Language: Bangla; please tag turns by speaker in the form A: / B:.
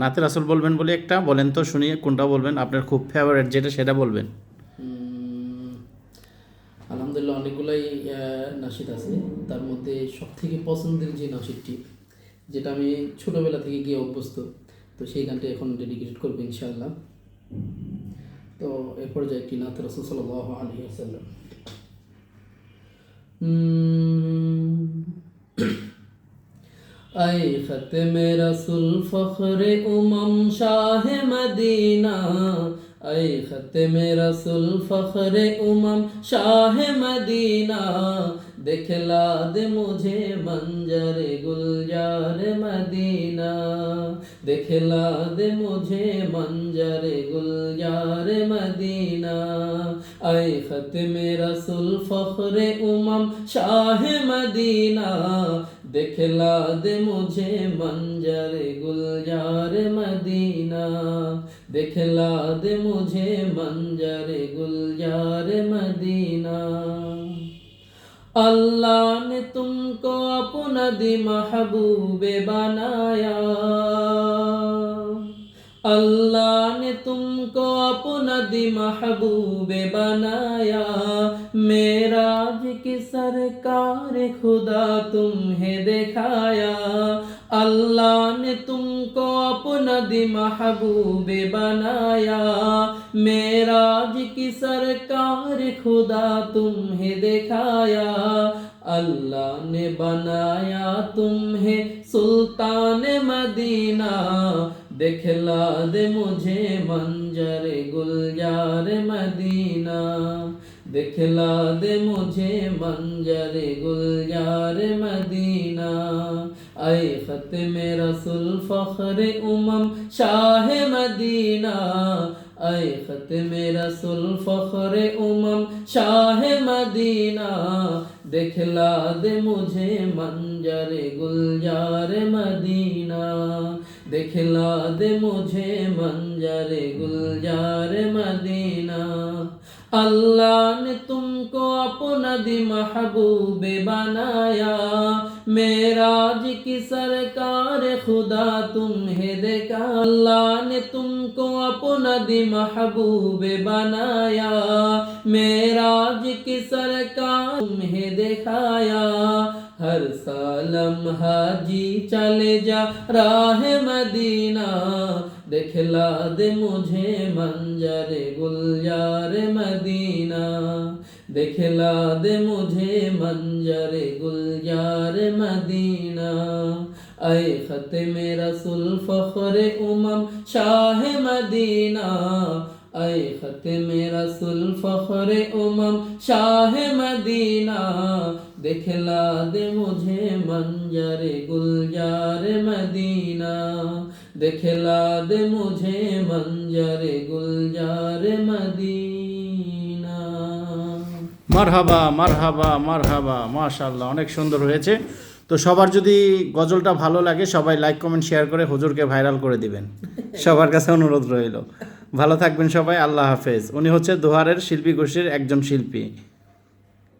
A: নাতে রাসুল বলবেন বলে একটা, বলেন তো শুনি কোনটা বলবেন, আপনার খুব ফেভারিট যেটা সেটা বলবেন।
B: আলহামদুলিল্লাহ অনেকগুলাই নাসিদ আছে। তার মধ্যে সব থেকে পছন্দের যে নাসিদটি, যেটা আমি ছোটবেলা থেকে গিয়ে অভ্যস্ত, তো সেই গানটি এখন ডেডিকেটেড করব ইনশাআল্লাহ। তো এ পর্যায়ে একটি নাথ রসুল সাল্লাহ আলহি আসাল্লাম আই ফতমে রসুল ফখরে উমম শাহ মদিনা। আই খতমে রসুল ফখরে উমম শাহ মদিনা। দেখলা দে মুঝে মঞ্জর গুলজার মদিনা। দেখলা দে মুঝে মঞ্জর গুলজার মদিনা। আই খতমে রসুল ফখরে উমম শাহ মদিনা। देखला दे मुझे मंजर गुलजार मदीना देखला दे मुझे मंजर गुलजार मदीना अल्लाह ने तुमको अपना दी महबूबे बनाया अल्लाह ने तुमको अपना दी महबूबे बनाया। मेराज की सरकार खुदा तुम्हें दिखाया। अल्लाह ने तुमको अपना दी महबूबे बनाया। मेराज की सरकार खुदा तुम्हें दिखाया। अल्लाह ने बनाया तुम्हें सुल्तान मदीना। दिखला दे मुझे मंजर गुलजार मदीना दिखला दे मुझे मंजर गुलजार मदीना ऐ खत में रसुल फख्र उमम शाह मदीना ऐ खत में रसुल फख्र उमम शाह मदीना दिखला दे मुझे मंजर गुलजार मदीना दिखला दे मुझे मंजर गुलजार मदीना अल्लाह ने तुमको अपना दी महबूबे बनाया मेराज की सरकार खुदा तुम्हें देखा अल्लाह ने तुमको अपना दी महबूबे बनाया मेराज की सरकार तुम्हें दिखाया ہر سالم حاجی چلے جا راہ مدینہ۔ دکھلا دے مجھے منظر گلزار مدینہ۔ دکھلا دے مجھے گل گلزار مدینہ۔ اے خط میرا فخر امم شاہ مدینہ۔ اے خط میرا فخر امم شاہ مدینہ۔ दिखला दे मुझे मंजर गुलजार मदीना दिखला दे मुझे मंजर गुलजार मदीना
A: মারহাবা মারহাবা মারহাবা মাশাআল্লাহ অনেক সুন্দর হয়েছে তো সবার যদি গজলটা ভালো লাগে সবাই লাইক কমেন্ট শেয়ার করে হুজুরকে ভাইরাল করে দিবেন সবার কাছে অনুরোধ রইল ভালো থাকবেন সবাই আল্লাহ হাফেজ উনি হচ্ছে দোহারের শিল্পী গোষ্ঠীর একজন শিল্পী